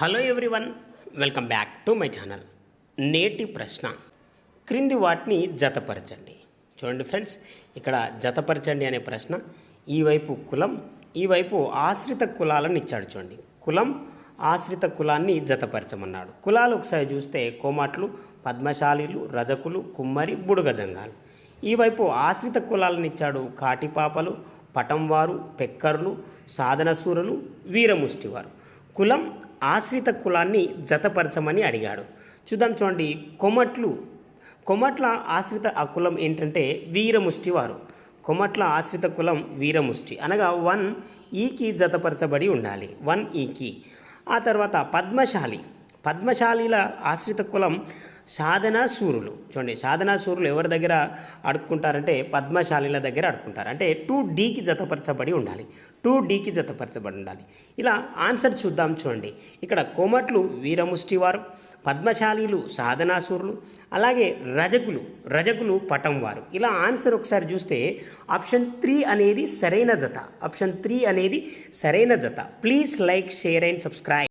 Hello everyone welcome back to my channel నేటి ప్రశ్న. క్రింది వాటిని జతపరచండి. చూడండి ఫ్రెండ్స్ ఇక్కడ జతపరచండి అనే ప్రశ్న. ఈ వైపు కులం ఈ వైపు ఆశ్రిత కులాలను ఇచ్చాడు చూడండి. కులం ఆశ్రిత కులాన్ని జతపరచమన్నాడు. కులాలు ఒకసారి చూస్తే కోమాట్లు పద్మశాలీలు రజకులు కుమ్మరి బుడగజంగాలు. ఈ వైపు ఆశ్రిత కులాలను ఇచ్చాడు కాటిపాపలు పటంవారు పెక్కర్లు సాధనసూరులు వీరముష్టివారు. కులం ఆశ్రిత కులాన్ని జతపరచమని అడిగాడు. చూద్దాం చూడండి కొమట్లు. కొమట్ల ఆశ్రిత ఆ కులం ఏంటంటే వీరముష్టి వారు. కొమట్ల ఆశ్రిత కులం వీరముష్టి. అనగా వన్ ఈకి జతపరచబడి ఉండాలి. వన్ ఈకి. ఆ తర్వాత పద్మశాలి. పద్మశాలిల ఆశ్రిత కులం సాధనా సూరులు చూడండి సాధనా సూరులు ఎవరి దగ్గర అడుక్కుంటారంటే పద్మశాలిల దగ్గర అడుక్కుంటారు. అంటే టూ డీకి జతపరచబడి ఉండాలి. టూ డీకి జతపరచబడి ఉండాలి. ఇలా ఆన్సర్ చూద్దాం చూడండి. ఇక్కడ కోమట్లు వీరముష్టివారు పద్మశాలీలు సాధనాసూరులు అలాగే రజకులు రజకులు పటం వారు. ఇలా ఆన్సర్ ఒకసారి చూస్తే ఆప్షన్ త్రీ అనేది సరైన జత. ఆప్షన్ త్రీ అనేది సరైన జత. Please like share and subscribe.